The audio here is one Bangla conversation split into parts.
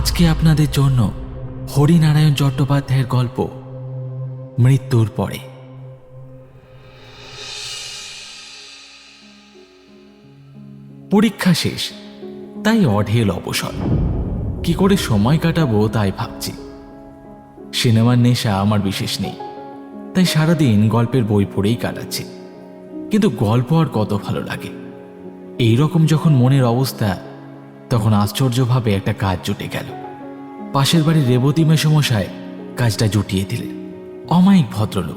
আজকে আপনাদের জন্য হরিনারায়ণ চট্টোপাধ্যায়ের গল্প মৃত্যুর পরে। পরীক্ষা শেষ, তাই অঢেল অবসর। কি করে সময় কাটাবো তাই ভাবছি। সিনেমার নেশা আমার বিশেষ নেই, তাই সারাদিন গল্পের বই পড়েই কাটাচ্ছি। কিন্তু গল্প আর কত ভালো লাগে। এই রকম যখন মনের অবস্থা তখন আশ্চর্যভাবে একটা কাজ জুটে গেল। পাশের বাড়ির রেবতী মেসমশায় কাজটা জুটিয়ে দিলেন। অমায়িক ভদ্রলোক।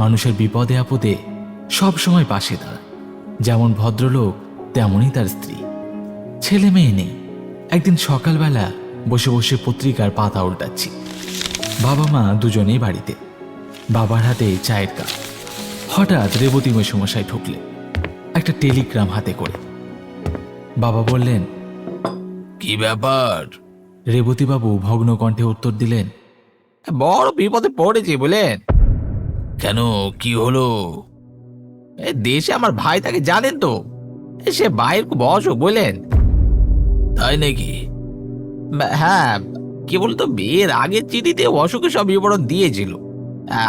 মানুষের বিপদে আপদে সব সময় পাশে দাঁড়ায় যেমন ভদ্রলোক, তেমনই তার স্ত্রী। ছেলে মেয়ে নেই। একদিন সকালবেলা বসে বসে পত্রিকার পাতা উল্টাচ্ছি। বাবা মা দুজনেই বাড়িতে। বাবার হাতে চায়ের কাপ। হঠাৎ রেবতী মেসমশাই ঢুকলেন। একটা টেলিগ্রাম হাতে করে। বাবা বললেন কি ব্যাপার? রেবতীবাবু ভগ্ন কণ্ঠে উত্তর দিলেন বড় বিপদে পড়েছি বলেন কেন কি হলো? এ দেশে আমার ভাই তাকে জানেন তো। এ সে ভাইয়ের খুব অসুখ বললেন তাই নাকি? হ্যাঁ কি বলতো বিয়ের আগের চিঠিতে অসুখের সব বিবরণ দিয়েছিল।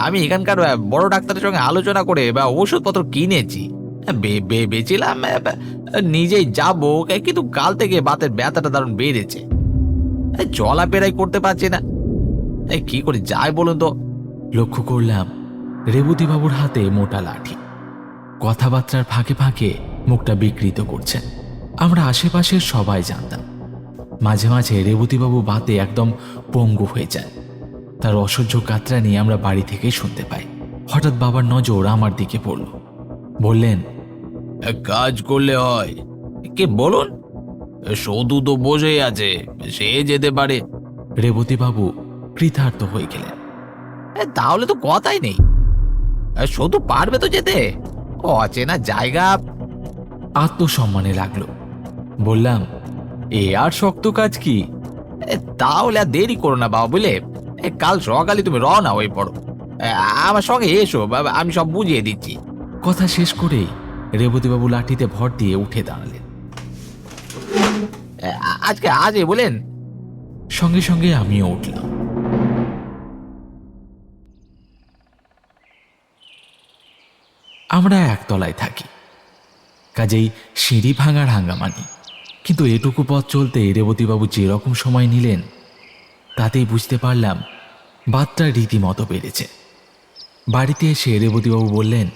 আমি এখানকার বড় ডাক্তারের সঙ্গে আলোচনা করে বা ওষুধপত্র কিনেছি। বে- বে- বেছিলাম আহ, নিজেই যাব কিন্তু কাল থেকে বাতের ব্যথাটা দারুণ বেড়েছে। এ, চলাফেরাই করতে পারছি না। কি করে যায় বলুন তো? লক্ষ্য করলাম রেবতীবাবুর হাতে মোটা লাঠি। কথাবার্তার ফাঁকে ফাঁকে মুখটা বিকৃত করছেন আমরা আশেপাশের সবাই জানতাম। মাঝে মাঝে রেবতীবাবু বাতে একদম পঙ্গু হয়ে যায় তার অসহ্য কাতরা নিয়ে আমরা বাড়ি থেকে শুনতে পাই। হঠাৎ বাবার নজর আমার দিকে পড়ল। বললেন এক কাজ করলে হয়। কে বলুন? সদু তো বসেই আছে, সে যেতে পারে। রেবতীবাবু কৃতার্থ হয়ে গেলেন। তাহলে তো কথাই নেই। সদু পারবে তো যেতে? অচেনা জায়গা। আত্মসম্মানে লাগল। বললাম, এ আর শক্ত কাজ কি? তাহলে আর দেরি করো না বাবা, বুঝলে? কাল সকালে তুমি রওনা হয়ে পড়ো। আমার সঙ্গে এসো আমি সব বুঝিয়ে দিচ্ছি। কথা শেষ করেই রেবতীবাবু লাঠিতে ভর দিয়ে উঠে দাঁড়ালেন। আজকে আজই বলেন। সঙ্গে সঙ্গে আমিও উঠলাম। আমরা একতলায় থাকি। কাজেই সিঁড়ি ভাঙার হাঙ্গামানি। কিন্তু এটুকু পথ চলতে রেবতীবাবু যেরকম সময় নিলেন তাতেই বুঝতে পারলাম বাতটা রীতিমতো বেড়েছে। বাড়িতে এসে রেবতীবাবু বললেন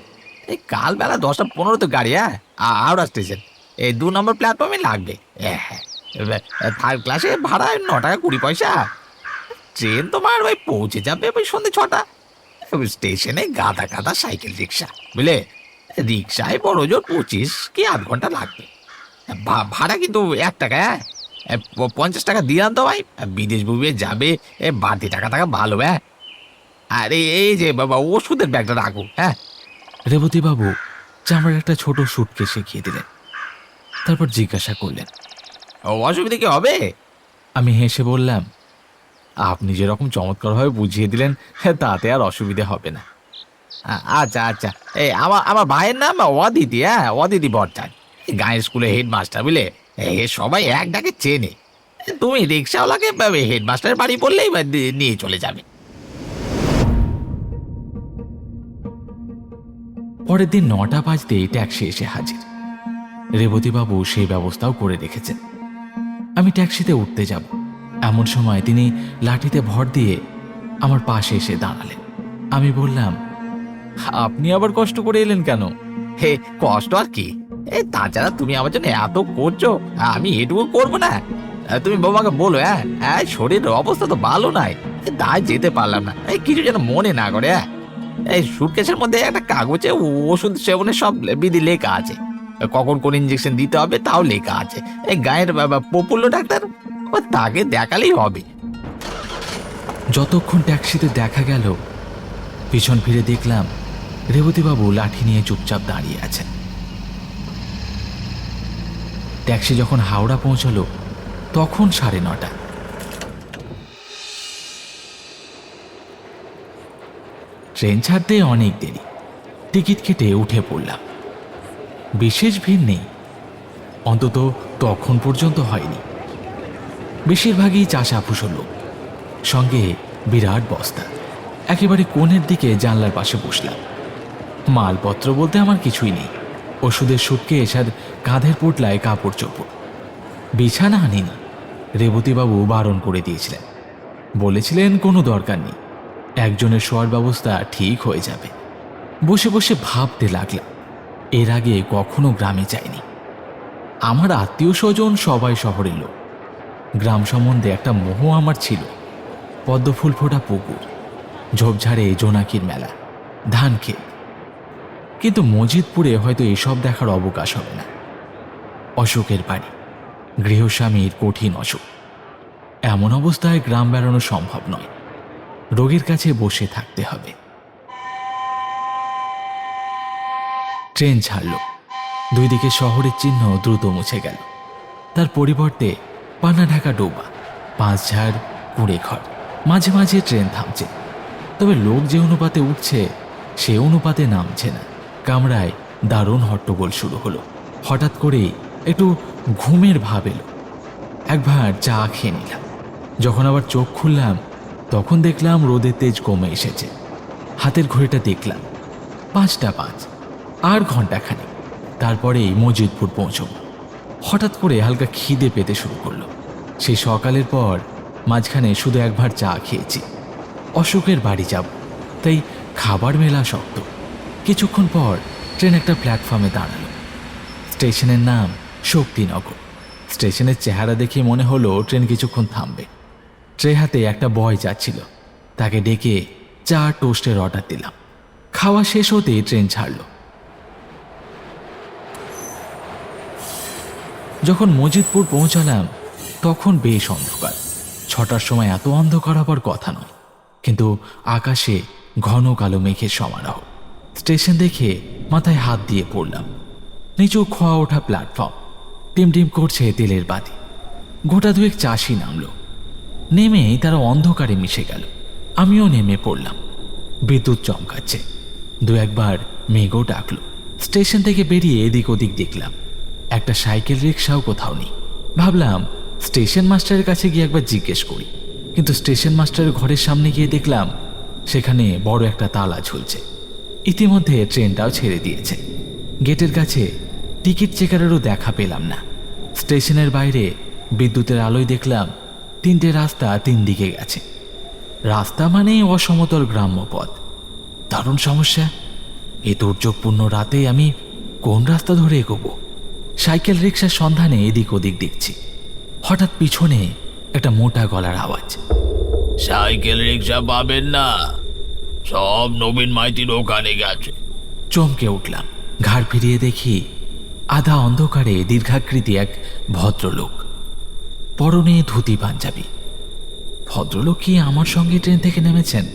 এই কাল বেলা দশটা পনেরো তো গাড়ি হ্যাঁ? হাওড়া স্টেশন। এই দু নম্বর প্ল্যাটফর্মে লাগবে। হ্যাঁ থার্ড ক্লাসে ভাড়া ন টাকা কুড়ি পয়সা। ট্রেন তোমার ওই পৌঁছে যাবে ওই সন্ধ্যে ছটা। স্টেশনে গাদা গাদা সাইকেল রিক্সা, বুঝলে? রিক্সায় বড় জোর পঁচিশ কি আধ ঘণ্টা লাগবে। ভাড়া কিন্তু এক টাকা হ্যাঁ? পঞ্চাশ টাকা দিলাম তো ভাই বিদেশ বুবিয়ে যাবে বাড়তি টাকা টাকা ভালো হ্যাঁ? আরে, এই যে, বাবা, ওষুধের ব্যাগটা রাখো হ্যাঁ? রেবতীবাবু চামড়ার একটা ছোট সুটকে শিখিয়ে দিলেন। তারপর জিজ্ঞাসা করলেন ও, অসুবিধা কি হবে? আমি হেসে বললাম আপনি যেরকম চমৎকারভাবে বুঝিয়ে দিলেন হ্যাঁ, তাতে আর অসুবিধে হবে না। আচ্ছা আচ্ছা এই আমার আমার ভাইয়ের নাম অদিতি হ্যাঁ অদিতি ভট্টাচ গায়ের স্কুলে হেডমাস্টার বুঝলে? এ সবাই এক ডাকে চেনে। তুমি রিক্সাওয়ালাকে হেডমাস্টারের বাড়ি বললেই নিয়ে চলে যাবে। পরের দিন নটা বাজতেই ট্যাক্সি এসে হাজির। রেবতীবাবু সেই ব্যবস্থাও করে রেখেছেন আমি ট্যাক্সিতে উঠতে যাব। এমন সময় তিনি লাঠিতে ভর দিয়ে আমার পাশে এসে দাঁড়ালেন। আমি বললাম আপনি আবার কষ্ট করে এলেন কেন? হে কষ্ট আর কি? এই তাছাড়া তুমি আমার জন্য এত করছ আমি এটুকু করব না। তুমি বাবাকে বলো হ্যাঁ হ্যাঁ শরীরের অবস্থা তো ভালো নাই। এ, তাই যেতে পারলাম না। কিছু যেন মনে না করে হ্যাঁ। এই সুটকেসের মধ্যে একটা কাগজে ওষুধ সেবনের সব বিধি লেখা আছে। কখন কোন ইঞ্জেকশন দিতে হবে তাও লেখা আছে। এই গায়ের পপুল্য ডাক্তার তাকে দেখালেই হবে। যতক্ষণ ট্যাক্সিতে দেখা গেল, পিছন ফিরে দেখলাম রেবতীবাবু লাঠি নিয়ে চুপচাপ দাঁড়িয়ে আছেন। ট্যাক্সি যখন হাওড়া পৌঁছলো, তখন সাড়ে নটা। ট্রেন ছাড়তে অনেক দেরি। টিকিট কেটে উঠে পড়লাম। বিশেষ ভিড় নেই। অন্তত তখন পর্যন্ত হয়নি। বেশিরভাগই চাষা ফুসো লোক। সঙ্গে বিরাট বস্তা। একেবারে কোণের দিকে জানলার পাশে বসলাম। মালপত্র বলতে আমার কিছুই নেই। ওষুধের সুটকেস আর কাঁধের পোটলায় কাপড় চোপড় বিছানা আনিনি। রেবতীবাবু বারণ করে দিয়েছিলেন। বলেছিলেন কোনো দরকার নেই। একজনের শোয়ার ব্যবস্থা ঠিক হয়ে যাবে। বসে বসে ভাবতে লাগলাম, এর আগে কখনো গ্রামে যায়নি আমার আত্মীয় স্বজন সবাই শহরের লোক। গ্রাম সম্বন্ধে একটা মোহ আমার ছিল, পদ্মফুল ফোটা পুকুর, ঝোপঝাড়ে জোনাকির মেলা, ধান ক্ষেত। কিন্তু মজিদপুরে হয়তো এসব দেখার অবকাশ হবে না। অশোকের বাড়ি, গৃহস্বামীর কঠিন অসুখ। এমন অবস্থায় গ্রাম বেড়ানো সম্ভব নয়। রোগীর কাছে বসে থাকতে হবে। ট্রেন ছাড়ল। দুই দিকে শহরের চিহ্ন দ্রুত মুছে গেল। তার পরিবর্তে পানা ঢাকা ডোবা, পাঁচঝাড় কুড়ে ঘর মাঝে মাঝে ট্রেন থামছে। তবে লোক যে অনুপাতে উঠছে, সে অনুপাতে নামছে না। কামরায় দারুণ হট্টগোল শুরু হলো। হঠাৎ করেই একটু ঘুমের ভাব এলো। একবার চা খেয়ে নিলাম। যখন আবার চোখ খুললাম তখন দেখলাম রোদের তেজ কমে এসেছে। হাতের ঘড়িটা দেখলাম। পাঁচটা পাঁচ, আর ঘন্টাখানেক তারপরেই মজিদপুর পৌঁছব। হঠাৎ করে হালকা খিদে পেতে শুরু করল। সেই সকালের পর মাঝখানে শুধু একবার চা খেয়েছি। অশোকের বাড়ি যাব, তাই খাবার মেলা শক্ত। কিছুক্ষণ পর ট্রেন একটা প্ল্যাটফর্মে দাঁড়াল। স্টেশনের নাম শক্তিনগর। স্টেশনের চেহারা দেখে মনে হলো ট্রেন কিছুক্ষণ থামবে। ট্রে হাতে একটা বয় যাচ্ছিল। তাকে ডেকে চা টোস্টের অর্ডার দিলাম। খাওয়া শেষ হতেই ট্রেন ছাড়লো। যখন মজিদপুর পৌঁছালাম, তখন বেশ অন্ধকার। ছটার সময় এত অন্ধকার হবার কথা নয়। কিন্তু আকাশে ঘন কালো মেঘের সমারোহ। স্টেশন দেখে মাথায় হাত দিয়ে পড়লাম। নিচু খোয়া ওঠা প্ল্যাটফর্ম। টিম টিম করছে তেলের বাতি। গোটা দুয়েক চাষি নামলো। নেমে তারা অন্ধকারে মিশে গেল। আমিও নেমে পড়লাম। বিদ্যুৎ চমকাচ্ছে। দু একবার মেঘও ডাকলো। স্টেশন থেকে বেরিয়ে এদিক ওদিক দেখলাম। একটা সাইকেল রিক্সাও কোথাও নেই। ভাবলাম, স্টেশন মাস্টারের কাছে গিয়ে একবার জিজ্ঞেস করি। কিন্তু স্টেশন মাস্টারের ঘরের সামনে গিয়ে দেখলাম, সেখানে বড় একটা তালা ঝুলছে। ইতিমধ্যে ট্রেনটাও ছেড়ে দিয়েছে। গেটের কাছে টিকিট চেকারেরও দেখা পেলাম না। স্টেশনের বাইরে বিদ্যুতের আলোয় দেখলাম তিনটে রাস্তা তিন দিকে গেছে। রাস্তা মানেই অসমতল গ্রাম্য পথ। দারুণ সমস্যা। এ দুর্যোগপূর্ণ রাতে আমি কোন রাস্তা ধরে এগোবো? সাইকেল রিক্সার সন্ধানে এদিক ওদিক দেখছি। হঠাৎ পিছনে একটা মোটা গলার আওয়াজ। সাইকেল রিক্সা পাবেন না। সব নবীন মাইতির ওখানে গেছে। চমকে উঠলাম। ঘাড় ফিরিয়ে দেখি আধা অন্ধকারে দীর্ঘাকৃতি এক ভদ্রলোক। পরনে ধুতি পাঞ্জাবি। ভদ্রলোক কি আমার সঙ্গে ট্রেন থেকে নেমেছেন।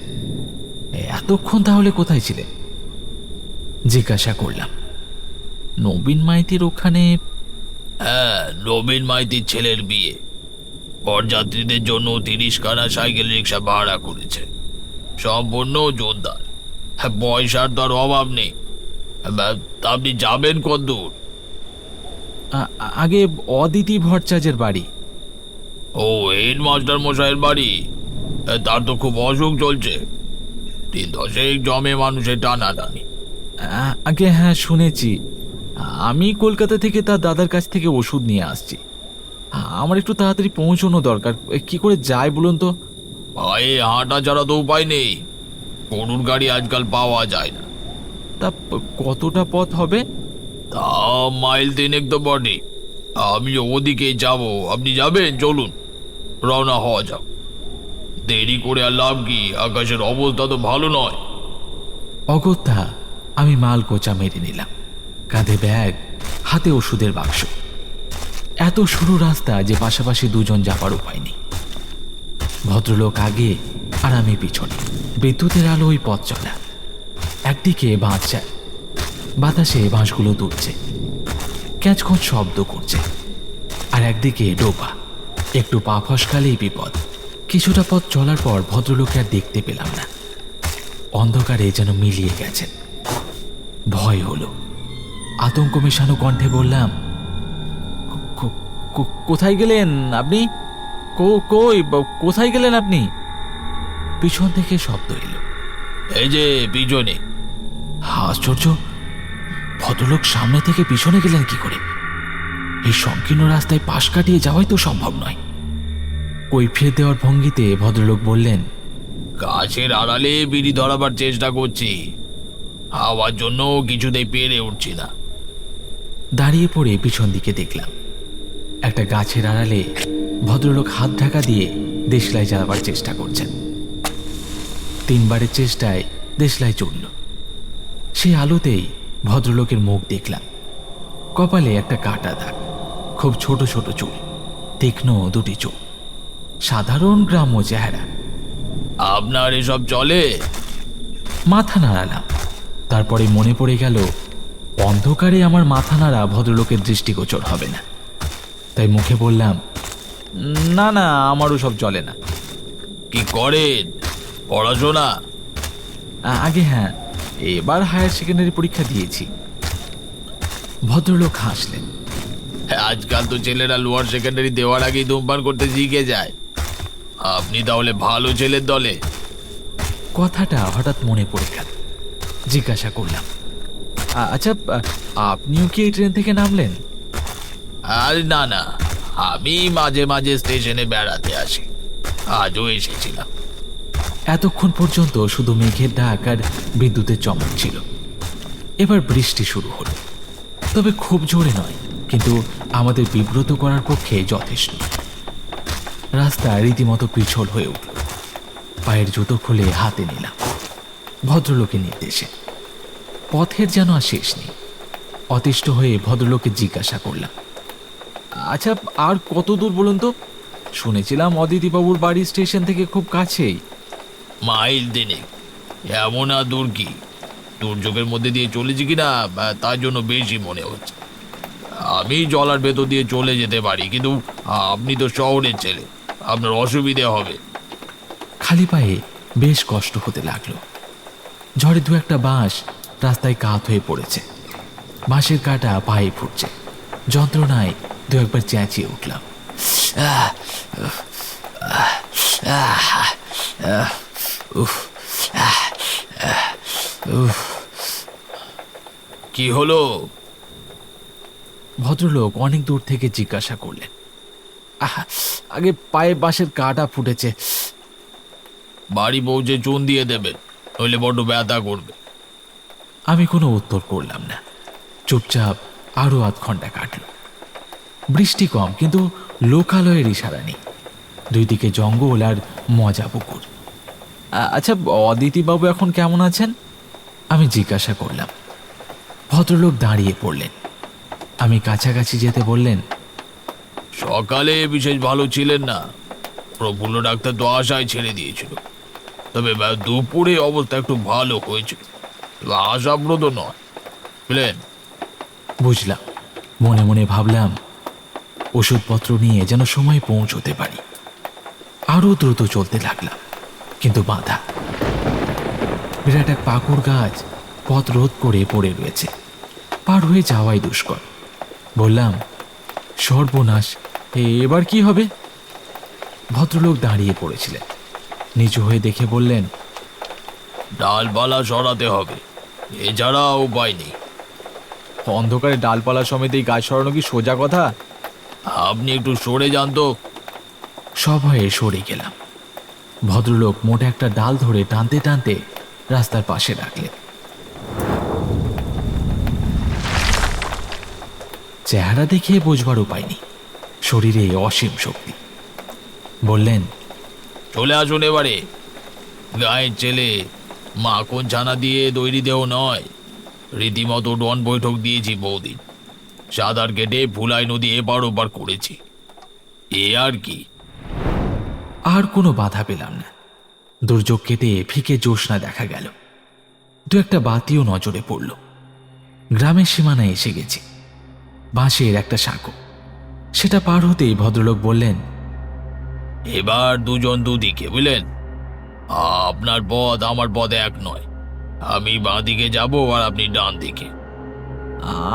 এতক্ষণ তাহলে কোথায় ছিলেন? জিজ্ঞাসা করলাম। নবীন মাইতির ওখানে হ্যাঁ নবীন মাইতির ছেলের বিয়ে। বরযাত্রীদের জন্য তিরিশ খানা সাইকেল রিক্সা ভাড়া করেছে। সম্পূর্ণ জোরদার। হ্যাঁ পয়সার তো আর অভাব নেই। আপনি যাবেন কদ্দূর আ- আগে অদিতি ভট্টাচার্যের বাড়ি। ও হেড মাস্টার মশাইয়ের বাড়ি। তার তো খুব অসুখ চলছে। তিন দশেক জমে মানুষের টানাটানি। আগে হ্যাঁ শুনেছি। আমি কলকাতা থেকে তার দাদার কাছ থেকে ওষুধ নিয়ে আসছি। আমার একটু তাড়াতাড়ি পৌঁছানো দরকার। কি করে যায় বলুন তো? পায়ে হাঁটা ছাড়া তো উপায় নেই। গরুর গাড়ি আজকাল পাওয়া যায় না। তা কতটা পথ হবে? তা মাইল তিনেক তো বটে। আমি ওদিকে যাব। আপনি যাবেন? চলুন। রওনা হওয়া যাক। দেরি করে আর লাভ কি? আকাশের অবস্থা তো ভালো নয়। অগত্যা, আমি মাল কোচা মেরে নিলাম। কাঁধে ব্যাগ, হাতে ওষুধের বাক্স। এত সরু রাস্তা যে পাশাপাশি দুজন যাবার উপায় নেই। ভদ্রলোক আগে আর আমি পিছনে। বিদ্যুতের আলো ওই পথ চলা। একদিকে বাঁশ যায় বাতাসে বাঁশগুলো তুলছে। ক্যাঁচখোঁচ শব্দ করছে। আর একদিকে ডোবা। একটু পা ফসকালেই বিপদ। কিছুটা পথ চলার পর ভদ্রলোককে আর দেখতে পেলাম না। অন্ধকারে যেন মিলিয়ে গেছেন ভয় হলো। আতঙ্ক মেশানো কণ্ঠে বললাম, "কো- কো- কো- কোথায় গেলেন আপনি? কই কোথায় গেলেন আপনি? পিছন থেকে শব্দ এলো। এই যে পিছনে আশ্চর্য! ভদ্রলোক সামনে থেকে পিছনে গেলেন কি করে? এই সংকীর্ণ রাস্তায় পাশ কাটিয়ে যাওয়াই তো সম্ভব নয়। কৈফিয়ত দেওয়ার ভঙ্গিতে ভদ্রলোক বললেন গাছের আড়ালে বিড়ি ধরাবার চেষ্টা করছি। হাওয়ার জন্য কিছুতেই পেরে উঠছি না। দাঁড়িয়ে পড়ে পিছন দিকে দেখলাম একটা গাছের আড়ালে ভদ্রলোক হাত ঢাকা দিয়ে দেশলাই জ্বালাবার চেষ্টা করছেন। তিনবারের চেষ্টায় দেশলাই চড়ল। সেই আলোতেই ভদ্রলোকের মুখ দেখলাম। কপালে একটা কাটা দাগ খুব ছোট ছোট চুল তীক্ষ্ণ দুটি চোখ। সাধারণ গ্রাম্য চেহারা। আপনার এসব চলে? মাথা নাড়ালাম। তারপরে মনে পড়ে গেল অন্ধকারে আমার মাথা নাড়া ভদ্রলোকের দৃষ্টিগোচর হবে না। তাই মুখে বললাম না না আমারও সব চলে না। কি করেন? পড়াশোনা? আগে হ্যাঁ এবার হায়ার সেকেন্ডারি পরীক্ষা দিয়েছি। ভদ্রলোক হাসলেন। আজকাল তো ছেলেরা লোয়ার সেকেন্ডারি দেওয়ার আগেই ধূমপান করতে শিখে যায়। আপনি তাহলে ভালো ছেলের দলে। কথাটা হঠাৎ মনে পড়ে গেল। জিজ্ঞাসা করলাম আচ্ছা আপনিও কি এই ট্রেন থেকে নামলেন? আর না না আমি মাঝে মাঝে স্টেশনে বেড়াতে আসি। আজও এসেছিলাম। এতক্ষণ পর্যন্ত শুধু মেঘের ডাক আর বিদ্যুতের চমক ছিল। এবার বৃষ্টি শুরু হলো। তবে খুব জোরে নয় কিন্তু আমাদের বিব্রত করার পক্ষে যথেষ্ট। রাস্তা রীতিমতো পিছল হয়ে উঠল। পায়ের জুতো খুলে হাতে নিলাম। ভদ্রলোকের নির্দেশে। পথের যেন আর শেষ নেই। অতিষ্ঠ হয়ে ভদ্রলোকে জিজ্ঞাসা করলাম আচ্ছা আর কত দূর বলুন তো? শুনেছিলাম অদিতিবাবুর বাড়ি স্টেশন থেকে খুব কাছেই। মাইল দিনে এমন আর দূর কি? দুর্যোগের মধ্যে দিয়ে চলেছি কিনা? তার জন্য বেশি মনে হচ্ছে। আমি জলার ভেতর দিয়ে চলে যেতে পারি, কিন্তু আপনি তো শহরের ছেলে। আপনার অসুবিধে হবে। খালি পায়ে বেশ কষ্ট হতে লাগল। ঝড়ে দু একটা বাঁশ রাস্তায় কাত হয়ে পড়েছে। বাঁশের কাটা পায়ে ফুটছে। যন্ত্রণায় দু একবার চেঁচিয়ে উঠলাম। কি হলো? ভদ্রলোক অনেক দূর থেকে জিজ্ঞাসা করলেন। আগে পায়ে বাঁশের কাটা ফুটেছে। বাড়ি পৌঁছে চুন দিয়ে দেবেন নইলে বড্ড ব্যথা করবে। আমি কোনো উত্তর করলাম না। চুপচাপ আরও আধ ঘণ্টা কাটল। বৃষ্টি কম কিন্তু লোকালয়ের ইশারা নেই। দুই দিকে জঙ্গল আর মজা পুকুর। আচ্ছা অদিতিবাবু এখন কেমন আছেন? আমি জিজ্ঞাসা করলাম। ভদ্রলোক দাঁড়িয়ে পড়লেন। আমি কাছাকাছি যেতে বললেন সকালে বিশেষ ভালো ছিলেন না। প্রফুল্ল ডাক্তার তো আশায় ছেড়ে দিয়েছিল। তবে দুপুরে অবস্থা একটু ভালো হয়েছিল আশাপ্রদ নয়। বুঝলেন? বুঝলাম। মনে মনে ভাবলাম, ওষুধপত্র নিয়ে যেন সময় পৌঁছতে পারি। আরও দ্রুত চলতে লাগলাম, কিন্তু বাধা। বিরাট এক পাকুড় গাছ পথ রোধ করে পড়ে রয়েছে। পার হয়ে যাওয়াই দুষ্কর। বললাম, সর্বনাশ এবার কি হবে? ভদ্রলোক দাঁড়িয়ে পড়েছিলেন। নিচু হয়ে দেখে বললেন ডালপালা সরাতে হবে। এছাড়া উপায় নেই। অন্ধকারে ডালপালা সমেত এই গাছ সরানো কি সোজা কথা? আপনি একটু সরে যান তো। সভয়ে সরে গেলাম। ভদ্রলোক মোটা একটা ডাল ধরে টানতে টানতে রাস্তার পাশে রাখলেন। চেহারা দেখে বোঝবার উপায় নেই। শরীরে অসীম শক্তি। বললেন চলে আসুন এবারে। গায়ের ছেলে মাখন ছানা দিয়ে দৈরি দেহ নয়। রীতিমতো ডন বৈঠক দিয়েছি বৌদিন সাঁতার কেটে ভুলাই নদী এবার ওপার করেছি। এ আর কি? আর কোনো বাধা পেলাম না। দুর্যোগ কেটে ফিকে জোসনা দেখা গেল। দু একটা বাতিও নজরে পড়ল। গ্রামের সীমানায় এসে গেছি। বাঁশের একটা সাঁকো। সেটা পার হতেই ভদ্রলোক বললেন এবার দুজন দুদিকে বুঝলেন? আপনার পথ আমার পথ এক নয়। আমি বাঁ দিকে যাব আর আপনি ডান দিকে।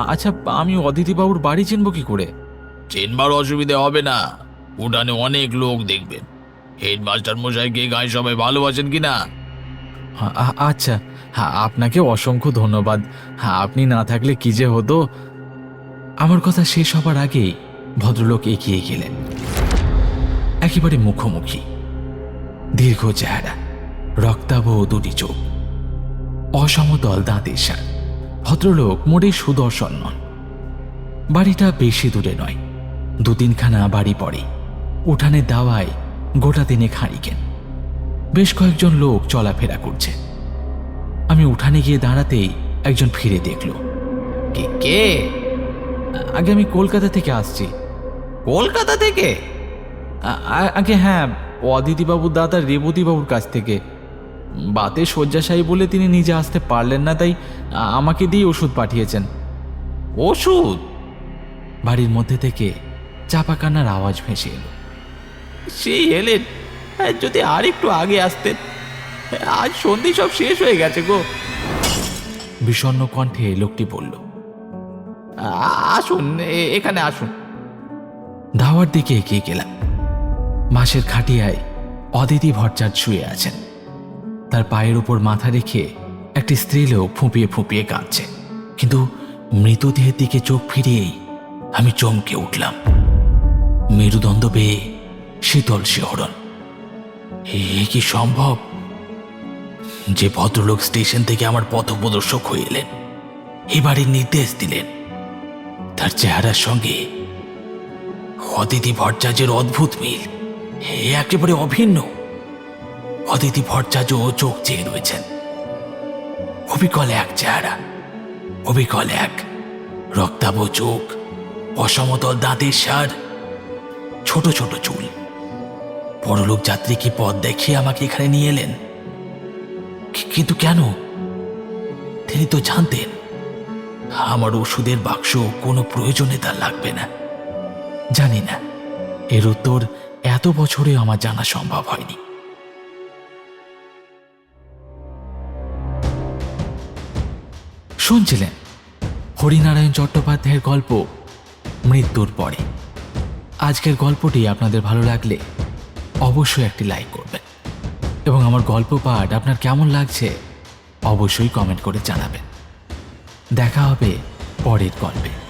আচ্ছা আমি অদিতিবাবুর বাড়ি চিনব কি করে? চেনবার অসুবিধে হবে না। উঠানে অনেক লোক দেখবেন। হেডমাস্টার মশাইকে গায়ে সবাই ভালোবাসেন কিনা? আ- আ- আচ্ছা হ্যাঁ আপনাকে অসংখ্য ধন্যবাদ। হ্যাঁ আপনি না থাকলে কি যে হতো? আমার কথা শেষ হবার আগেই ভদ্রলোক এগিয়ে গেলেন। একেবারে মুখোমুখি। দীর্ঘ চেহারা রক্তাভ দুটি চোখ অসমতল দাঁতের সার ভদ্রলোক মোটেই সুদর্শন নন। বাড়িটা বেশি দূরে নয়, দু তিনখানা বাড়ি পড়ে। উঠানে দাওয়ায় গোটা দিনে খাড়িকেন বেশ কয়েকজন লোক চলাফেরা করছে। আমি উঠানে গিয়ে দাঁড়াতেই একজন ফিরে দেখল। কে কে? আগে আমি কলকাতা থেকে আসছি। কলকাতা থেকে? আগে হ্যাঁ অদিতিবাবুর দাদা রেবতীবাবুর কাছ থেকে। বাতে শয্যাশায়ী বলে তিনি নিজে আসতে পারলেন না তাই আমাকে দিয়ে ওষুধ পাঠিয়েছেন। ওষুধ? বাড়ির মধ্যে থেকে চাপা কান্নার আওয়াজ ভেসে এলো। সেই এলেন হ্যাঁ, যদি আর একটু আগে আসতেন আজ সন্ধি সব শেষ হয়ে গেছে গো। বিষণ্ণ কণ্ঠে লোকটি বলল আসুন এখানে আসুন। ধাওয়ার দিকে এগিয়ে গেলাম। মাসের খাটিয়ায় অদিতি ভট্টাচার্য শুয়ে আছেন। তার পায়ের উপর মাথা রেখে একটি স্ত্রীলোক ফুঁপিয়ে ফুঁপিয়ে কাঁদছে। কিন্তু মৃতদেহের দিকে চোখ ফিরিয়েই আমি চমকে উঠলাম। মেরুদণ্ড পেয়ে শীতল শিহরণ। এ কি সম্ভব? যে ভদ্রলোক স্টেশন থেকে আমার পথপ্রদর্শক হয়ে এলেন, এবারের নির্দেশ দিলেন। তার চেহারার সঙ্গে অদিতি ভট্টাচার্যের অদ্ভুত মিল। হে একেবারে অভিন্ন। অদিতি ভট্টাচার্য ও চোখ চেয়ে রয়েছেন। অবিকল এক চেহারা, অবিকল এক রক্তাভ চোখ, অসমতল দাঁতের সার ছোট ছোট চুল। বড়লোক যাত্রী কি পথ দেখিয়ে আমাকে এখানে নিয়ে এলেন? কিন্তু কেন? তিনি তো জানতেন। আমার ওষুধের বাক্স কোনো প্রয়োজনে তার লাগবে না। জানি না। এর উত্তর এত বছরে আমার জানা সম্ভব হয়নি। শুনছিলেন হরিনারায়ণ চট্টোপাধ্যায়ের গল্প মৃত্যুর পরে। আজকের গল্পটি আপনাদের ভালো লাগলে অবশ্যই একটি লাইক করবেন। এবং আমার গল্প পাঠ আপনার কেমন লাগছে অবশ্যই কমেন্ট করে জানাবেন। দেখা হবে পরের গল্পে।